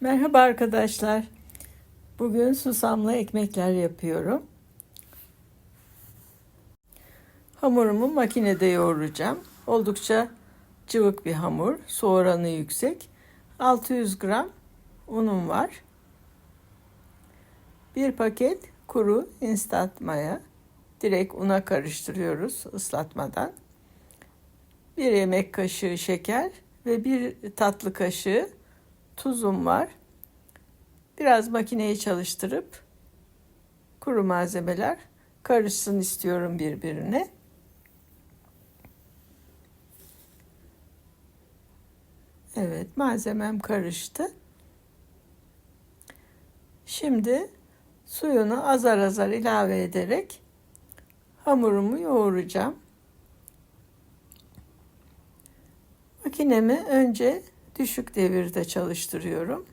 Merhaba arkadaşlar. Bugün susamlı ekmekler yapıyorum. Hamurumu makinede yoğuracağım. Oldukça cıvık bir hamur. Su oranı yüksek. 600 gram unum var. Bir paket kuru instant maya. Direkt una karıştırıyoruz ıslatmadan. Bir yemek kaşığı şeker ve bir tatlı kaşığı tuzum var. Biraz makineyi çalıştırıp kuru malzemeler karışsın istiyorum birbirine. Evet, malzemem karıştı. Şimdi suyunu azar azar ilave ederek hamurumu yoğuracağım. Makinemi önce düşük devirde çalıştırıyorum.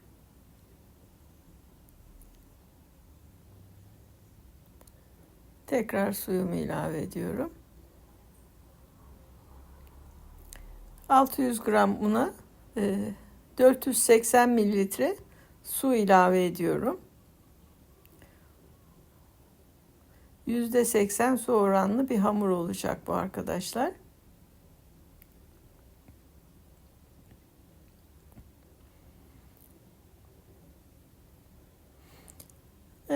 Tekrar suyumu ilave ediyorum. 600 gram una 480 mililitre su ilave ediyorum. %80 su oranlı bir hamur olacak bu arkadaşlar.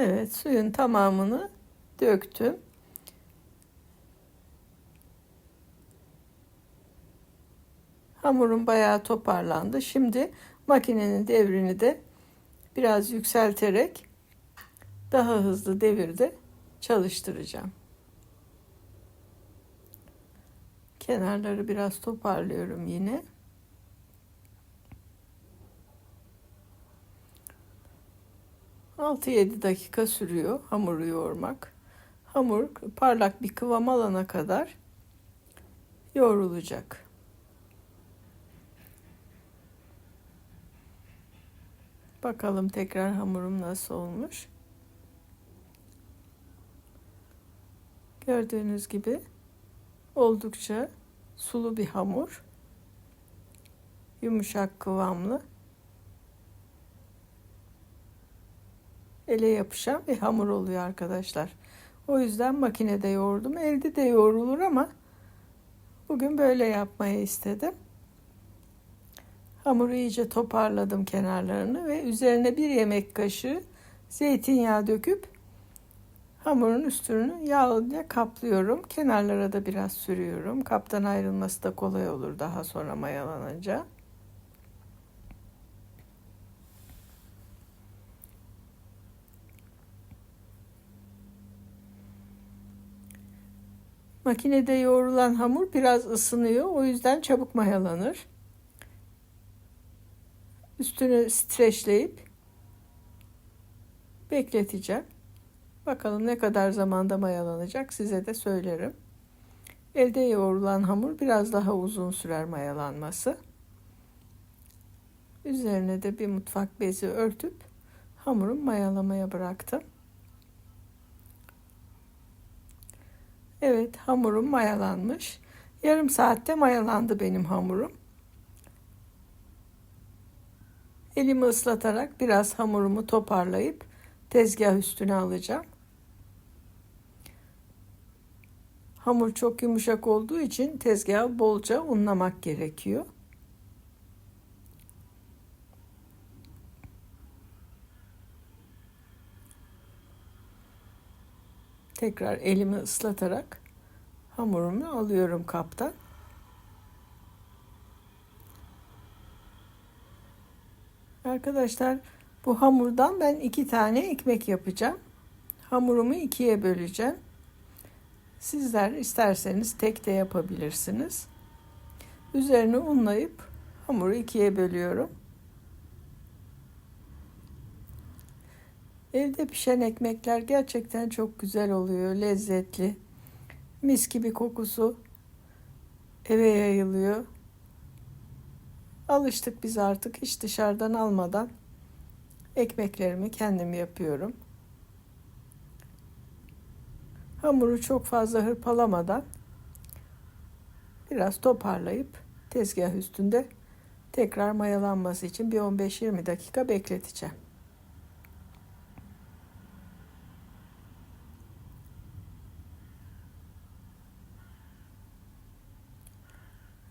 Evet, suyun tamamını döktüm. Hamurum bayağı toparlandı. Şimdi makinenin devrini de biraz yükselterek daha hızlı devirde çalıştıracağım. Kenarları biraz toparlıyorum yine. 6-7 dakika sürüyor hamuru yoğurmak. Hamur parlak bir kıvam alana kadar yoğrulacak. Bakalım tekrar hamurum nasıl olmuş. Gördüğünüz gibi oldukça sulu bir hamur. Yumuşak kıvamlı. Ele yapışan bir hamur oluyor arkadaşlar. O yüzden makinede yoğurdum. Elde de yoğrulur ama bugün böyle yapmayı istedim. Hamuru iyice toparladım kenarlarını ve üzerine bir yemek kaşığı zeytinyağı döküp hamurun üstünü yağla kaplıyorum. Kenarlara da biraz sürüyorum. Kaptan ayrılması da kolay olur daha sonra mayalanınca. Makinede yoğrulan hamur biraz ısınıyor. O yüzden çabuk mayalanır. Üstünü streçleyip bekleteceğim. Bakalım ne kadar zamanda mayalanacak size de söylerim. Elde yoğrulan hamur biraz daha uzun sürer mayalanması. Üzerine de bir mutfak bezi örtüp hamurum mayalamaya bıraktım. Evet hamurum mayalanmış. Yarım saatte mayalandı benim hamurum. Elimi ıslatarak biraz hamurumu toparlayıp tezgah üstüne alacağım. Hamur çok yumuşak olduğu için tezgahı bolca unlamak gerekiyor. Tekrar elimi ıslatarak hamurumu alıyorum kaptan. Arkadaşlar bu hamurdan ben iki tane ekmek yapacağım. Hamurumu ikiye böleceğim. Sizler isterseniz tek de yapabilirsiniz. Üzerine unlayıp hamuru ikiye bölüyorum. Evde pişen ekmekler gerçekten çok güzel oluyor, lezzetli. Mis gibi kokusu eve yayılıyor. Alıştık biz artık hiç dışarıdan almadan ekmeklerimi kendim yapıyorum. Hamuru çok fazla hırpalamadan biraz toparlayıp tezgah üstünde tekrar mayalanması için bir 15-20 dakika bekleteceğim.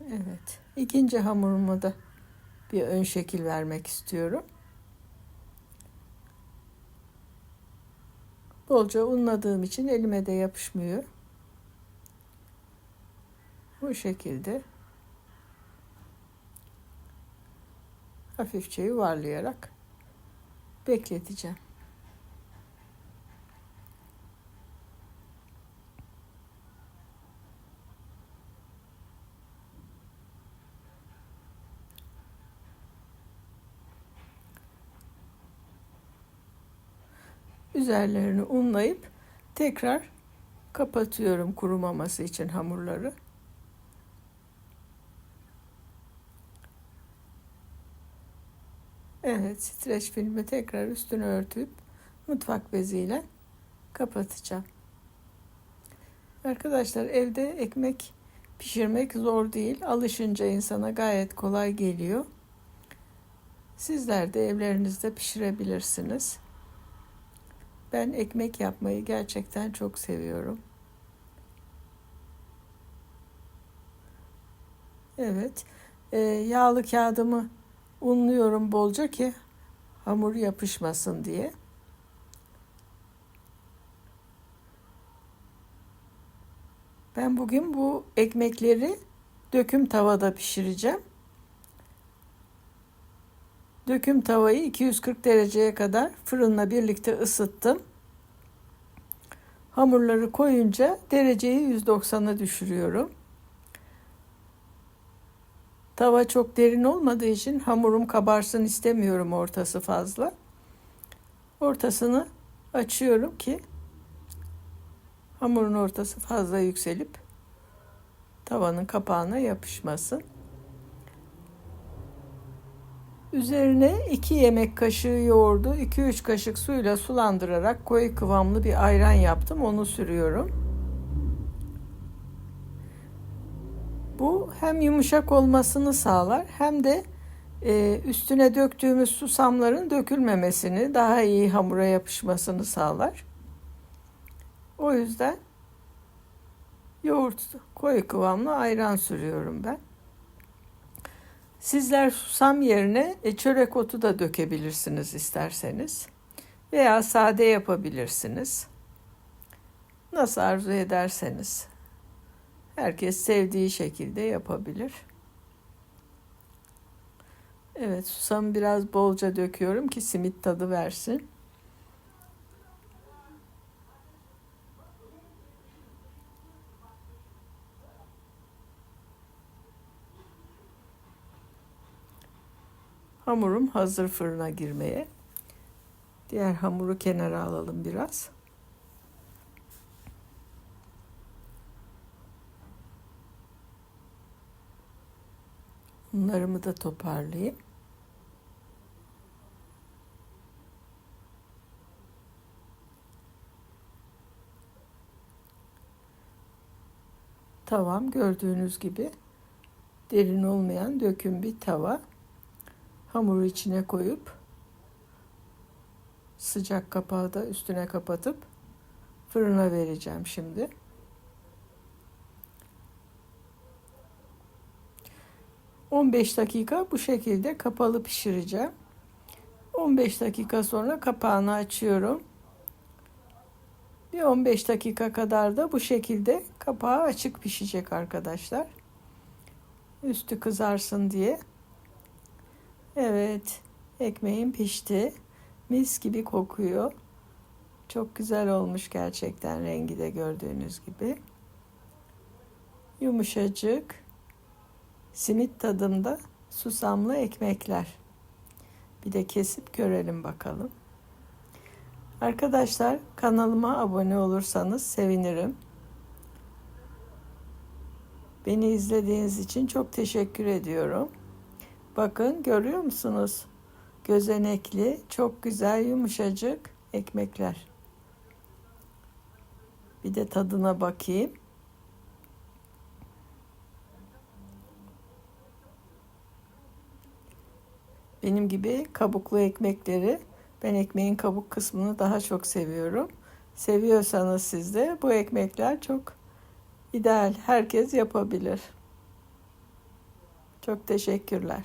Evet. İkinci hamuruma da bir ön şekil vermek istiyorum. Bolca unladığım için elime de yapışmıyor. Bu şekilde hafifçe yuvarlayarak bekleteceğim. Üzerlerini unlayıp tekrar kapatıyorum kurumaması için hamurları. Evet, streç filmi tekrar üstünü örtüp mutfak beziyle kapatacağım. Arkadaşlar evde ekmek pişirmek zor değil. Alışınca insana gayet kolay geliyor. Sizler de evlerinizde pişirebilirsiniz. Ben ekmek yapmayı gerçekten çok seviyorum. Evet, e, yağlı kağıdımı unluyorum bolca ki hamur yapışmasın diye. Ben bugün bu ekmekleri döküm tavada pişireceğim. Döküm tavayı 240 dereceye kadar fırınla birlikte ısıttım. Hamurları koyunca dereceyi 190'a düşürüyorum. Tava çok derin olmadığı için hamurum kabarsın istemiyorum ortası fazla. Ortasını açıyorum ki hamurun ortası fazla yükselip tavanın kapağına yapışmasın. Üzerine 2 yemek kaşığı yoğurdu 2-3 kaşık suyla sulandırarak koyu kıvamlı bir ayran yaptım. Onu sürüyorum. Bu hem yumuşak olmasını sağlar hem de e, üstüne döktüğümüz susamların dökülmemesini, daha iyi hamura yapışmasını sağlar. O yüzden yoğurt koyu kıvamlı ayran sürüyorum ben. Sizler susam yerine e, çörek otu da dökebilirsiniz isterseniz. Veya sade yapabilirsiniz. Nasıl arzu ederseniz. Herkes sevdiği şekilde yapabilir. Evet susamı biraz bolca döküyorum ki simit tadı versin. Hamurum hazır fırına girmeye. Diğer hamuru kenara alalım biraz. Bunlarımı da toparlayayım. Tavam gördüğünüz gibi derin olmayan döküm bir tava hamuru içine koyup sıcak kapağı da üstüne kapatıp fırına vereceğim şimdi. ...15 dakika bu şekilde kapalı pişireceğim. 15 dakika sonra kapağını açıyorum. Bir 15 dakika kadar da bu şekilde kapağı açık pişecek arkadaşlar. Üstü kızarsın diye. Evet, ekmeğim pişti. Mis gibi kokuyor. Çok güzel olmuş gerçekten rengi de gördüğünüz gibi. Yumuşacık. Simit tadımda susamlı ekmekler. Bir de kesip görelim bakalım. Arkadaşlar kanalıma abone olursanız sevinirim. Beni izlediğiniz için çok teşekkür ediyorum. Bakın görüyor musunuz? Gözenekli, çok güzel yumuşacık ekmekler. Bir de tadına bakayım. benim gibi kabuklu ekmekleri ben ekmeğin kabuk kısmını daha çok seviyorum. Seviyorsanız siz de bu ekmekler çok ideal. Herkes yapabilir. Çok teşekkürler.